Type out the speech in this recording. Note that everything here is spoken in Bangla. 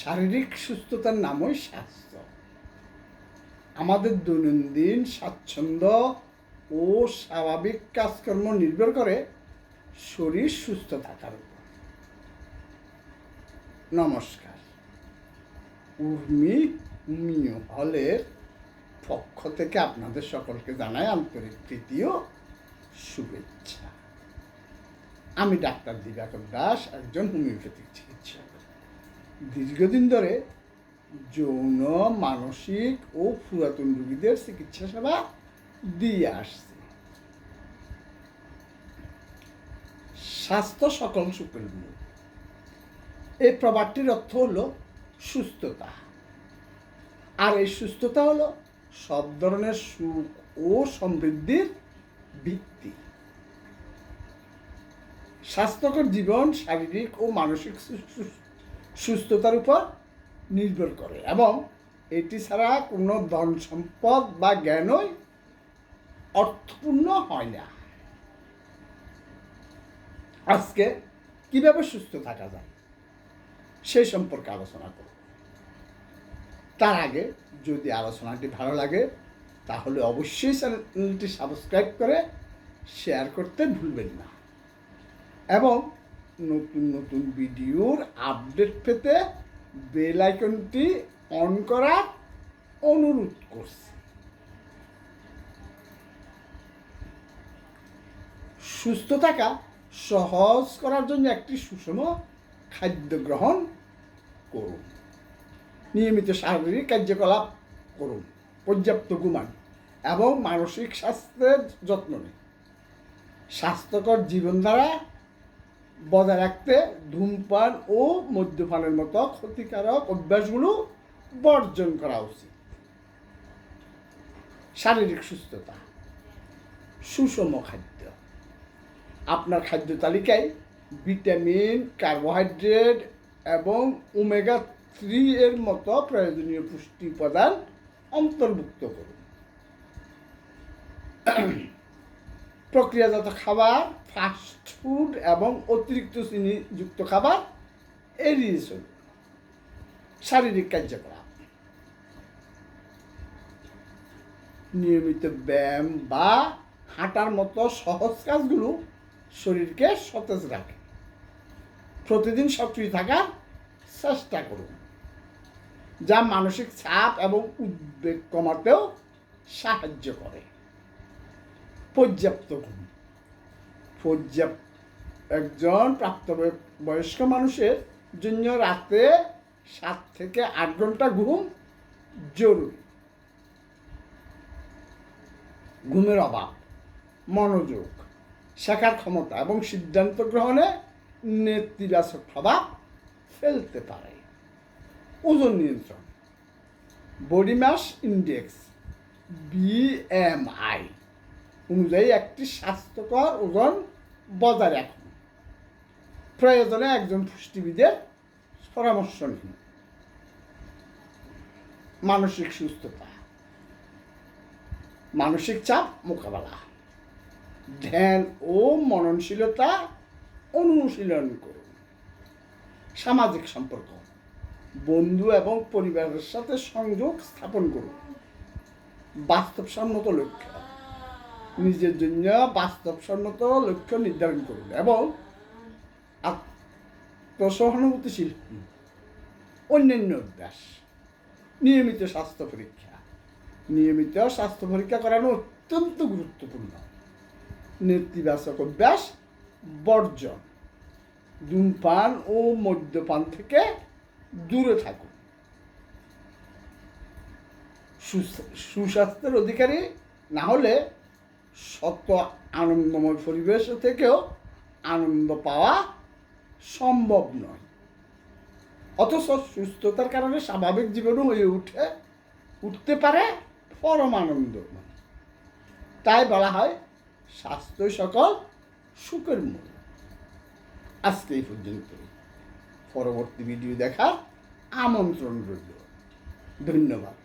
শারীরিক সুস্থতার নামই স্বাস্থ্য। আমাদের দৈনন্দিন স্বাচ্ছন্দ্য ও স্বাভাবিক কাজকর্ম নির্ভর করে শরীর সুস্থ থাকার উপর। নমস্কার। উর্মি মিও হলের পক্ষ থেকে আপনাদের সকলকে জানাই আন্তরিক তৃতীয় শুভেচ্ছা। আমি ডাক্তার দিবাকর দাস, একজন হোমিওপ্যাথিক চিকিৎসক। দীর্ঘদিন ধরে যৌন, মানসিক ও পুরাতন রোগীদের চিকিৎসা সেবা দিয়ে আসছে। স্বাস্থ্য সকল সুখের মূল এই প্রবাদটির অর্থ হলো সুস্থতা। আর এই সুস্থতা হলো সব ধরনের সুখ ও সমৃদ্ধির ভিত্তি। স্বাস্থ্যকর জীবন, শারীরিক ও মানসিক সু- সু- সুস্থতার উপর নির্ভর করে এবং এটি ছাড়া কোনো ধন সম্পদ বা জ্ঞানই অর্থপূর্ণ হয় না। আজকে কীভাবে সুস্থ থাকা যায় সেই সম্পর্কে আলোচনা করব। তার আগে যদি আলোচনাটি ভালো লাগে, তাহলে অবশ্যই চ্যানেলটি সাবস্ক্রাইব করে শেয়ার করতে ভুলবেন না। এবং নতুন নতুন ভিডিওর আপডেট পেতে বেল আইকনটি অন করার অনুরোধ করছি। সুস্থ থাকা, সহজ করার জন্য একটি সুষম খাদ্য গ্রহণ করুন। নিয়মিত শারীরিক কার্যকলাপ করুন, পর্যাপ্ত ঘুমান এবং মানসিক স্বাস্থ্যের যত্ন নিন। স্বাস্থ্যকর জীবনধারা বজায় রাখতে ধূমপান ও মদ্যপানের মতো ক্ষতিকারক অভ্যাসগুলো বর্জন করা উচিত। শারীরিক সুস্থতা, সুষম খাদ্য। আপনার খাদ্য তালিকায় ভিটামিন, কার্বোহাইড্রেট এবং ওমেগা থ্রি এর মতো প্রয়োজনীয় পুষ্টি উপাদান অন্তর্ভুক্ত করুন। প্রক্রিয়াজাত খাবার ফাস্ট ফুড এবং অতিরিক্ত চিনিযুক্ত খাবার এড়িয়ে চলুন শারীরিক কার্যকলাপ। নিয়মিত ব্যায়াম বা হাঁটার মতো সহজ কাজগুলো শরীরকে সতেজ রাখে। প্রতিদিন সক্রিয় থাকার চেষ্টা করুন, যা মানসিক চাপ এবং উদ্বেগ কমাতেও সাহায্য করে। পর্যাপ্ত। ঘুম পর্যাপ্ত। একজন প্রাপ্ত বয়স্ক মানুষের জন্য রাতে সাত থেকে আট ঘণ্টা ঘুম জরুরি। ঘুমের অভাব, মনোযোগ, শেখার ক্ষমতা এবং সিদ্ধান্ত গ্রহণে নেতিবাচক প্রভাব ফেলতে পারে। ওজন নিয়ন্ত্রণ, বডি মাস ইন্ডেক্স বিএমআই অনুযায়ী একটি স্বাস্থ্যকর ওজন বজায় রাখুন। প্রয়োজনে একজন পুষ্টিবিদের পরামর্শ নিন। মানসিক সুস্থতা, মানসিক চাপ মোকাবেলা, ধ্যান ও মননশীলতা অনুশীলন করুন। সামাজিক সম্পর্ক, বন্ধু এবং পরিবারের সাথে সংযোগ স্থাপন করুন। বাস্তবসম্মত লক্ষ্য। নিজের জন্য বাস্তবসম্মত লক্ষ্য নির্ধারণ করুন এবং আত্মসহানুভূতিশীল হন। অন্যান্য অভ্যাস, নিয়মিত স্বাস্থ্য পরীক্ষা। নিয়মিত স্বাস্থ্য পরীক্ষা করানো অত্যন্ত গুরুত্বপূর্ণ। নেতিবাচক অভ্যাস, বর্জন। ধূমপান ও মদ্যপান থেকে দূরে থাকুন। সুস- সুস্বাস্থ্যের অধিকারী না হলে শত আনন্দময় পরিবেশ থেকেও আনন্দ পাওয়া সম্ভব নয়। অথচ সুস্থতার কারণে স্বাভাবিক জীবনও হয়ে উঠে, উঠতে পারে পরম আনন্দময় তাই বলা হয়, স্বাস্থ্য সকল সুখের মূল। আজকে এই পর্যন্ত পরবর্তী ভিডিও দেখার আমন্ত্রণ রইল। ধন্যবাদ।